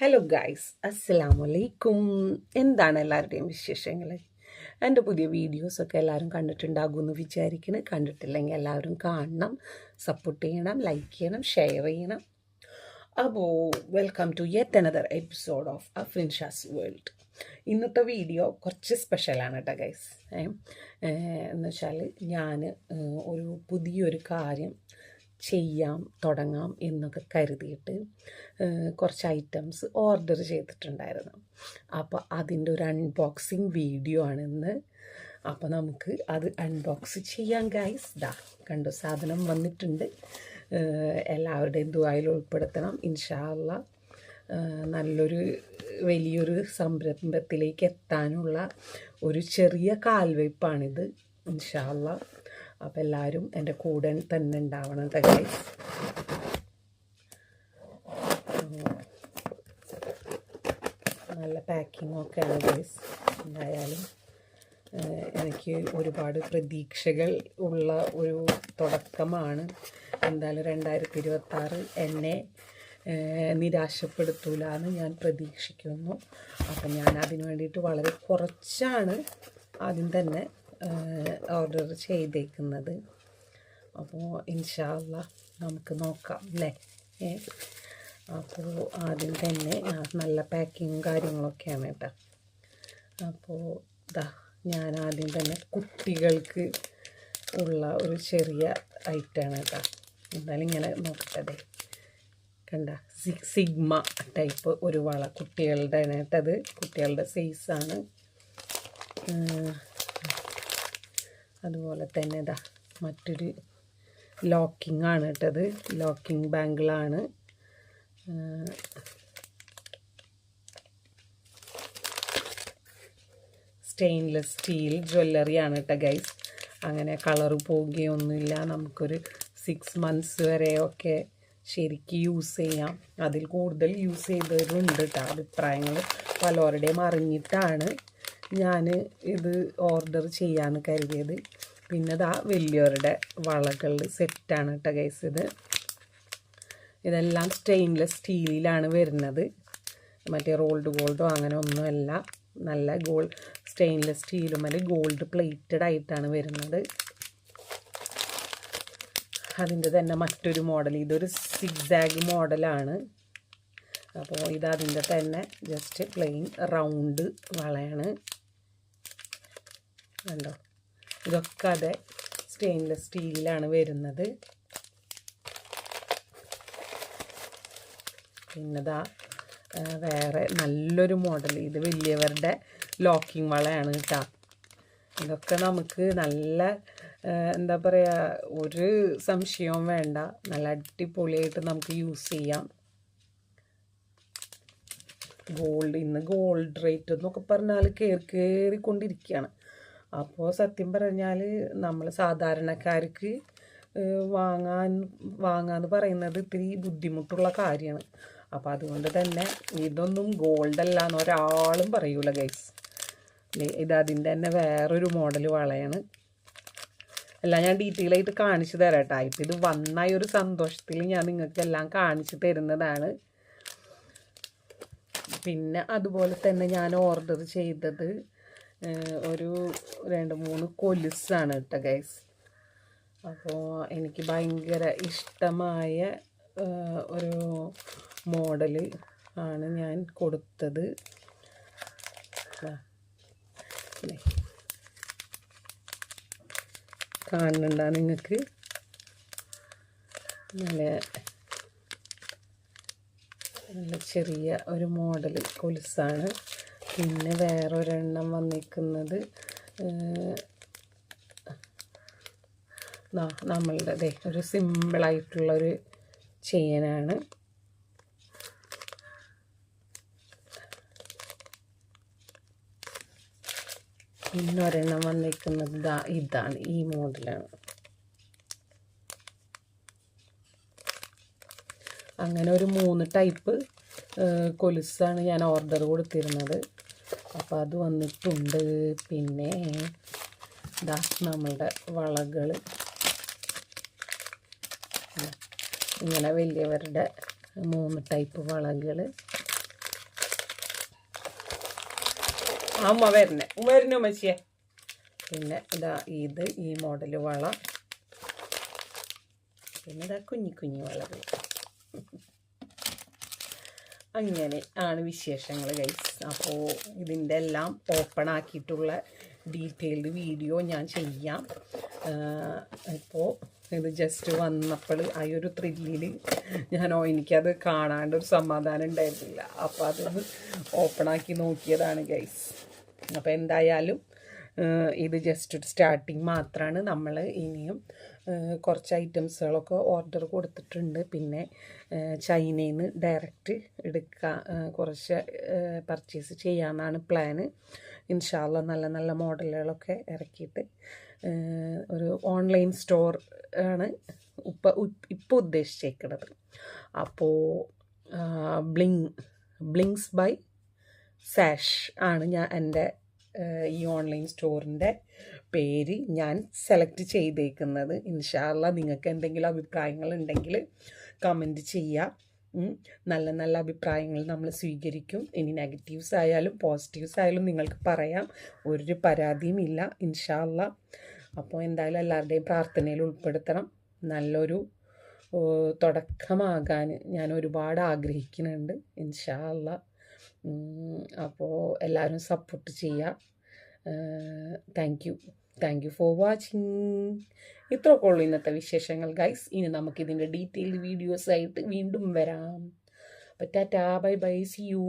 Hello guys അസ്സലാമു അലൈക്കും എന്താണ് എല്ലാവരുടെയും വിശേഷങ്ങൾ എന്റെ പുതിയ വീഡിയോസൊക്കെ എല്ലാവരും കണ്ടിട്ടുണ്ടാകുമെന്ന് വിചാരിക്കുന്നു. കണ്ടിട്ടില്ലെങ്കിൽ എല്ലാവരും കാണണം സപ്പോർട്ട് ചെയ്യണം ലൈക്ക് ചെയ്യണം ഷെയർ ചെയ്യണം. അപ്പോൾ welcome to yet another episode of Afrin Shaz world ഇന്നത്തെ വീഡിയോ കുറച്ച് സ്പെഷ്യലാണ് കേട്ടോ ഗൈസ് എന്ന് വെച്ചാൽ ഞാൻ ഒരു പുതിയൊരു കാര്യം ചെയ്യാം തുടങ്ങാം എന്നൊക്കെ കരുതിയിട്ട് കുറച്ച് ഐറ്റംസ് ഓർഡർ ചെയ്തിട്ടുണ്ടായിരുന്നു. അപ്പോൾ അതിന്റെ ഒരു അൺബോക്സിങ് വീഡിയോ ആണെന്ന് അപ്പോൾ നമുക്ക് അത് അൺബോക്സ് ചെയ്യാം ഗൈസ് ദാ കണ്ടു സാധനം വന്നിട്ടുണ്ട്. എല്ലാവരുടെയും ദുബായിൽ ഉൾപ്പെടുത്തണം. ഇൻഷാല്ല നല്ലൊരു വലിയൊരു സംരംഭത്തിലേക്ക് എത്താനുള്ള ഒരു ചെറിയ കാൽവയ്പ്പാണിത് ഇൻഷാല്ല അപ്പോൾ എല്ലാവരും എന്റെ കൂടെ തന്നെ ഉണ്ടാവണം ഗൈസ് നല്ല പാക്കിംഗ് ഒക്കെയാണ് ഗൈസ് എന്തായാലും എനിക്ക് ഒരുപാട് പ്രതീക്ഷകൾ ഉള്ള ഒരു തുടക്കമാണ്. എന്തായാലും രണ്ടായിരത്തി ഇരുപത്താറ് എന്നെ നിരാശപ്പെടുത്തൂല എന്ന് ഞാൻ പ്രതീക്ഷിക്കുന്നു. അപ്പം ഞാൻ അതിന് വേണ്ടിയിട്ട് വളരെ കുറച്ചാണ് ആദ്യം തന്നെ ഓർഡർ ചെയ്തേക്കുന്നത്. അപ്പോൾ ഇൻഷാല്ല നമുക്ക് നോക്കാം അല്ലേ അപ്പോൾ ആദ്യം തന്നെ നല്ല പാക്കിങ്ങും കാര്യങ്ങളൊക്കെയാണ് കേട്ടോ. അപ്പോൾ ഇതാ ഞാൻ ആദ്യം തന്നെ കുട്ടികൾക്ക് ഉള്ള ഒരു ചെറിയ ഐറ്റാണ് കേട്ടോ. എന്തായാലും ഇങ്ങനെ നോക്കട്ടെ കണ്ട? സിഗ് സിഗ്മ ടൈപ്പ് ഒരു വള കുട്ടികളുടെ കേട്ടത്. കുട്ടികളുടെ സൈസാണ് അതുപോലെ തന്നെ ഇതാ മറ്റൊരു ലോക്കിംഗ് ആണ് കേട്ടത്. ലോക്കിംഗ് ബാങ്കിളാണ്. സ്റ്റെയിൻലെസ് സ്റ്റീൽ ജ്വല്ലറി ആണ് കേട്ടോ ഗൈസ് അങ്ങനെ കളർ പോകുകയൊന്നുമില്ല നമുക്കൊരു സിക്സ് മന്ത്സ് വരെയൊക്കെ ശരിക്ക് യൂസ് ചെയ്യാം. അതിൽ കൂടുതൽ യൂസ് ചെയ്തവരുണ്ട് കേട്ടോ. അഭിപ്രായങ്ങൾ പലരുടെയും അറിഞ്ഞിട്ടാണ്. ഞാൻ ഇത് ഓർഡർ ചെയ്യാന്ന് കരുതിയത്. പിന്നെ ഇതാ വലിയവരുടെ വളകൾ സെറ്റാണ് കേട്ടോ ഗൈസ് ഇത്. ഇതെല്ലാം സ്റ്റെയിൻലെസ് സ്റ്റീലിലാണ് വരുന്നത്. മറ്റേ റോൾഡ് ഗോൾഡോ അങ്ങനെ ഒന്നുമല്ല. നല്ല ഗോൾഡ് സ്റ്റെയിൻലെസ് സ്റ്റീലും അല്ലെങ്കിൽ ഗോൾഡ് പ്ലേറ്റഡ് ആയിട്ടാണ് വരുന്നത്. അതിന്റെ തന്നെ മറ്റൊരു മോഡൽ ഇതൊരു സിക്സാഗ് മോഡലാണ് അപ്പോൾ ഇതതിന്റെ തന്നെ ജസ്റ്റ് പ്ലെയിൻ റൗണ്ട് വളയാണ്. കണ്ടോ? ഇതൊക്കെ അതെ സ്റ്റെയിൻലെസ് സ്റ്റീലിലാണ് വരുന്നത്. പിന്നതാ വേറെ നല്ലൊരു മോഡൽ ഇത് വലിയവരുടെ ലോക്കിംഗ് വളയാണ് കേട്ടോ ഇതൊക്കെ നമുക്ക് നല്ല എന്താ പറയുക ഒരു സംശയവും വേണ്ട. നല്ല അടിപൊളിയായിട്ട് നമുക്ക് യൂസ് ചെയ്യാം. ഗോൾഡ് ഇന്ന് ഗോൾഡ് റേറ്റ് എന്നൊക്കെ പറഞ്ഞാൽ കയറി കയറിക്കൊണ്ടിരിക്കുകയാണ് അപ്പോൾ സത്യം പറഞ്ഞാൽ നമ്മൾ സാധാരണക്കാർക്ക് വാങ്ങാൻ വാങ്ങാന്ന് പറയുന്നത് ഇത്തിരി ബുദ്ധിമുട്ടുള്ള കാര്യമാണ്. അപ്പോൾ അതുകൊണ്ട് തന്നെ ഇതൊന്നും ഗോൾഡ് അല്ലാന്ന് ഒരാളും പറയൂല ഗൈസ്. ഇത് അതിന്റെ തന്നെ വേറൊരു മോഡൽ വളയാണ്. അല്ല ഞാൻ ഡീറ്റെയിൽ ആയിട്ട് കാണിച്ചു തരാം കേട്ടോ ഇപ്പം ഇത് വന്ന ഒരു സന്തോഷത്തിൽ ഞാൻ നിങ്ങൾക്കെല്ലാം കാണിച്ചു തരുന്നതാണ്. പിന്നെ അതുപോലെ തന്നെ ഞാൻ ഓർഡർ ചെയ്തത് ഒരു രണ്ട് മൂന്ന് കൊലുസാണ് കേട്ടോ ഗൈസ് അപ്പോൾ എനിക്ക് ഭയങ്കര ഇഷ്ടമായ ഒരു മോഡൽ ആണ് ഞാൻ കൊടുത്തത്. കാണുന്നുണ്ടാ നിങ്ങൾക്ക്? നല്ല നല്ല ചെറിയ ഒരു മോഡൽ കൊലുസാണ്. പിന്നെ വേറൊരെണ്ണം വന്നിരിക്കുന്നത് നമ്മളുടെ ദേ ഒരു സിമ്പിളായിട്ടുള്ളൊരു ചെയിനാണ് പിന്നെ ഒരെണ്ണം വന്നിരിക്കുന്നത് ഇതാ ഇതാണ് ഈ മോഡലാണ്. അങ്ങനെ ഒരു മൂന്ന് ടൈപ്പ് കൊലുസാണ് ഞാൻ ഓർഡർ കൊടുത്തിരുന്നത്. അപ്പോൾ അത് വന്നിട്ടുണ്ട്. പിന്നെ ഇതാ നമ്മളുടെ വളകൾ ഇങ്ങനെ വലിയവരുടെ മൂന്ന് ടൈപ്പ് വളകൾ അമ്മ വരണേ. വരുന്നു മച്ചിയെ പിന്നെ ഇതാ ഇത് ഈ മോഡൽ വള. പിന്നെ ഇതാ കുഞ്ഞി കുഞ്ഞി വളകൾ അങ്ങനെ ആണ് വിശേഷങ്ങൾ ഗൈസ് അപ്പോൾ ഇതിന്റെ എല്ലാം ഓപ്പൺ ആക്കിയിട്ടുള്ള ഡീറ്റെയിൽഡ് വീഡിയോ ഞാൻ ചെയ്യാം. ഇപ്പോൾ ഇത് ജസ്റ്റ് വന്നപ്പോൾ ആ ഒരു ത്രില്ലിൽ ഞാനോ എനിക്കത് കാണാണ്ട് ഒരു സമാധാനം ഉണ്ടായിരുന്നില്ല. അപ്പോൾ അതൊന്ന് ഓപ്പൺ ആക്കി നോക്കിയതാണ് ഗൈസ് അപ്പോൾ എന്തായാലും ഇത് ജസ്റ്റ് ഒരു സ്റ്റാർട്ടിങ് മാത്രമാണ് നമ്മൾ ഇനിയും കുറച്ച് ഐറ്റംസുകളൊക്കെ ഓർഡർ കൊടുത്തിട്ടുണ്ട്. പിന്നെ ചൈനയിൽ നിന്ന് ഡയറക്റ്റ് എടുക്കുക കുറച്ച് പർച്ചേസ് ചെയ്യാമെന്നാണ് പ്ലാന് ഇൻഷാല്ല നല്ല നല്ല മോഡലുകളൊക്കെ ഇറക്കിയിട്ട് ഒരു ഓൺലൈൻ സ്റ്റോർ ആണ് ഇപ്പം ഇപ്പോൾ ഉദ്ദേശിച്ചേക്കുന്നത് അപ്പോൾ ബ്ലിങ് ബ്ലിങ്സ് ബൈ സാഷ് ആണ് ഞാൻ എന്റെ ഈ ഓൺലൈൻ സ്റ്റോറിന്റെ പേര് ഞാൻ സെലക്ട് ചെയ്തേക്കുന്നത്. ഇൻഷാല്ല നിങ്ങൾക്ക് എന്തെങ്കിലും അഭിപ്രായങ്ങൾ ഉണ്ടെങ്കിൽ കമന്റ് ചെയ്യുക നല്ല നല്ല അഭിപ്രായങ്ങൾ നമ്മൾ സ്വീകരിക്കും. ഇനി നെഗറ്റീവ്സ് ആയാലും പോസിറ്റീവ്സ് ആയാലും നിങ്ങൾക്ക് പറയാം. ഒരു പരാതിയും ഇല്ല ഇൻഷാല്ല അപ്പോൾ എന്തായാലും എല്ലാവരുടെയും പ്രാർത്ഥനയിൽ ഉൾപ്പെടുത്തണം. നല്ലൊരു തുടക്കമാകാൻ ഞാൻ ഒരുപാട് ആഗ്രഹിക്കുന്നുണ്ട്. ഇൻഷാ അല്ല അപ്പോൾ എല്ലാവരും സപ്പോർട്ട് ചെയ്യുക thank you thank you for watching ഇത്രയൊക്കെ ഉള്ളൂ ഇന്നത്തെ വിശേഷങ്ങൾ ഗൈസ് ഇനി നമുക്കിതിന്റെ ഡീറ്റെയിൽഡ് വീഡിയോസ് ആയിട്ട് വീണ്ടും വരാം. അപ്പോൾ tata bye bye see you